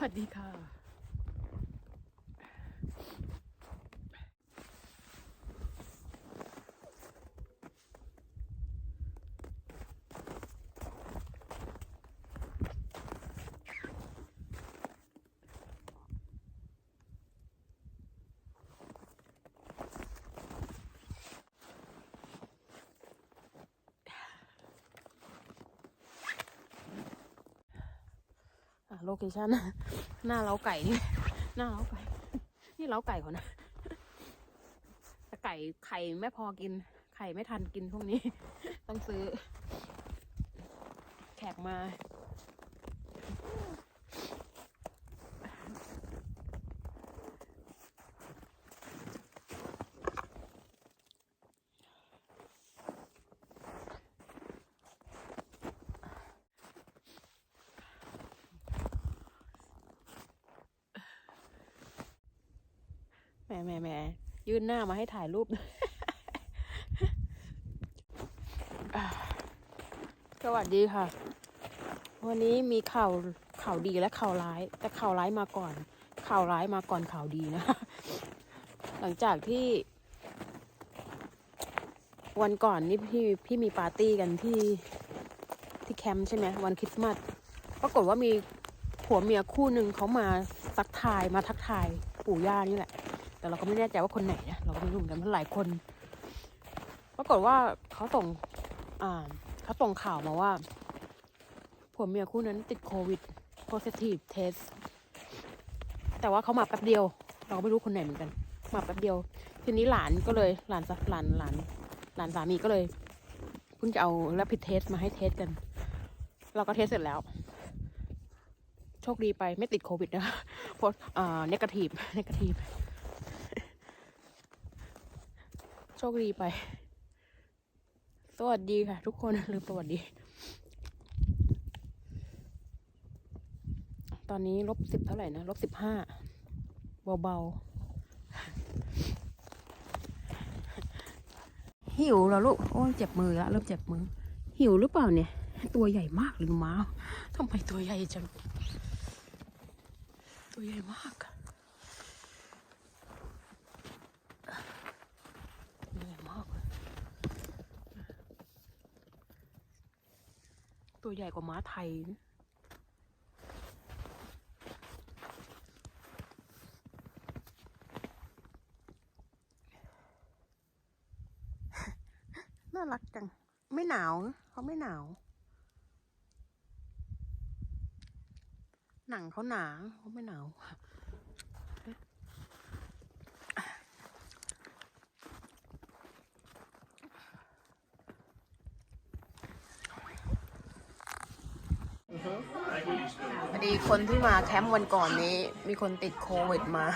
วัสดีค่ะ โลเคชั่นหน้าเล้าไก่นี่หน้าเล้าไก่ นี่เล้าไก่เขานะแต่ไก่ไข่ไม่พอกิน ไข่ไม่ทันกินพวกนี้ ต้องซื้อ แขกมา แหมแหมแหมยื่นหน้ามาให้ถ่ายรูปอ่าสวัสดีค่ะ วันนี้มีข่าวข่าวดีและข่าวร้าย แต่ข่าวร้ายมาก่อน ข่าวร้ายมาก่อนข่าวดีนะ หลังจากที่ วันก่อนนี่พี่พี่มีปาร์ตี้กันที่ที่แคมป์ใช่ไหมวันคริสต์มาสปรากฏว่ามีผัวเมียคู่หนึ่งเขามาทักทายมาทักทายปู่ย่านี่แหละ แต่เราก็ไม่แน่ใจว่าคนไหนนะเราก็ไม่รู้เหมือนกันเพราะหลายคนปรากฏว่าเขาส่งอ่าเขาส่งข่าวมาว่าผัวเมียคู่นั้นติดโควิด positive test แต่ว่าเขามาแป๊บเดียว เราก็ไม่รู้คนไหนเหมือนกัน มาแป๊บเดียว ทีนี้หลานก็เลยหลานหลานหลานหลานสามีก็เลยเพิ่งจะเอาแลบพิดเทสมาให้เทสกัน เราก็เทสเสร็จแล้ว โชคดีไปไม่ติดโควิดนะเพราะอ่าเนกาทีฟเนกาทีฟ โช คดีไป สวัสดีค่ะ ทุกคนลืมสวัสดี ตอนนี้ลบสิบเท่าไหร่นะลบสิบห้าเบาๆ หิวแล้วลูก โอ้ยเจ็บมือล้วเริ่มเจ็บมือ หิวหรือเปล่าเนี่ย ตัวใหญ่มากหรือม้าทำไมตัวใหญ่จัง ตัวใหญ่มากอะตัวใหญ่มากเลย ตัวใหญ่กว่าม้าไทยน่ารักจัง ไม่หนาว เขาไม่หนาว หนังเขาหนาเขาไม่หนาว พอดีคนที่มาแคมป์วันก่อนนี้ มีคนติดโควิดมา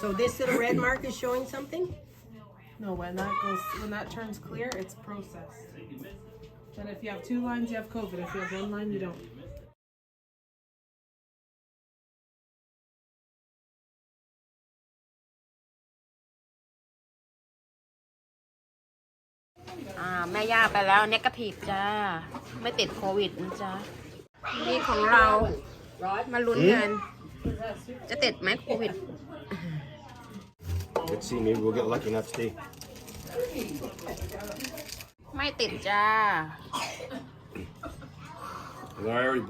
So this little red mark is showing something? No, when that goes, when that turns clear, it's processed. And if you have two lines, you have COVID. If you have one line, you don't. แม่ย่าไปแล้วเนกาทีฟจ้า ไม่ติดโควิดนะจ๊ะนี่ของเรา มาลุ้นกัน จะติดไหมโควิด Let's see, maybe we'll get lucky enough to stay. ไม่ติดจ้า I already broke.